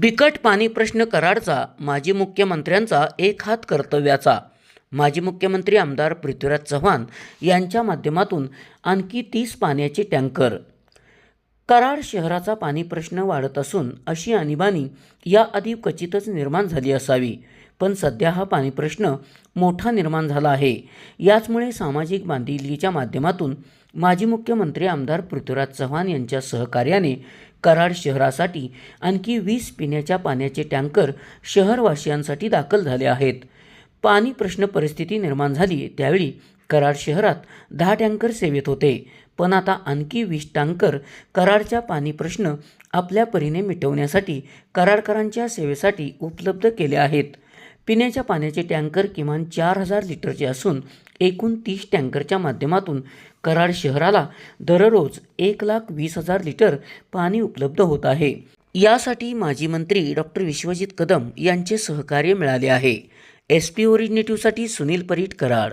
बिकट पाणी प्रश्न कराडचा माजी मुख्यमंत्र्यांचा एक हात कर्तव्याचा. माजी मुख्यमंत्री आमदार पृथ्वीराज चव्हाण यांच्या माध्यमातून आणखी तीस पाण्याचे टँकर. कराड शहराचा पाणी प्रश्न वाढत असून अशी आणीबाणी याआधी क्वचितच निर्माण झाली असावी पण सध्या हा पाणी प्रश्न मोठा निर्माण झाला आहे. याचमुळे सामाजिक बांधिलकीच्या माध्यमातून माजी मुख्यमंत्री आमदार पृथ्वीराज चव्हाण यांच्या सहकार्याने कराड शहरासाठी आणखी वीस पिण्याच्या पाण्याचे टँकर शहरवासियांसाठी दाखल झाले आहेत. पाणी प्रश्न परिस्थिती निर्माण झाली त्यावेळी कराड शहरात दहा टँकर सेवेत होते. पण आता आणखी वीस टँकर कराडच्या पाणी प्रश्न आपल्या परीने मिटवण्यासाठी कराडकरांच्या सेवेसाठी उपलब्ध केले आहेत. पिण्याच्या पाण्याचे टँकर किमान चार हजार लिटरचे असून एकूण तीस टँकरच्या माध्यमातून कराड शहराला दररोज एक लाख वीस हजार लिटर पाणी उपलब्ध होत आहे. यासाठी माजी मंत्री डॉक्टर विश्वजित कदम यांचे सहकार्य मिळाले आहे. एस पी ओरिजिनेटिव्हसाठी सुनील परीट कराड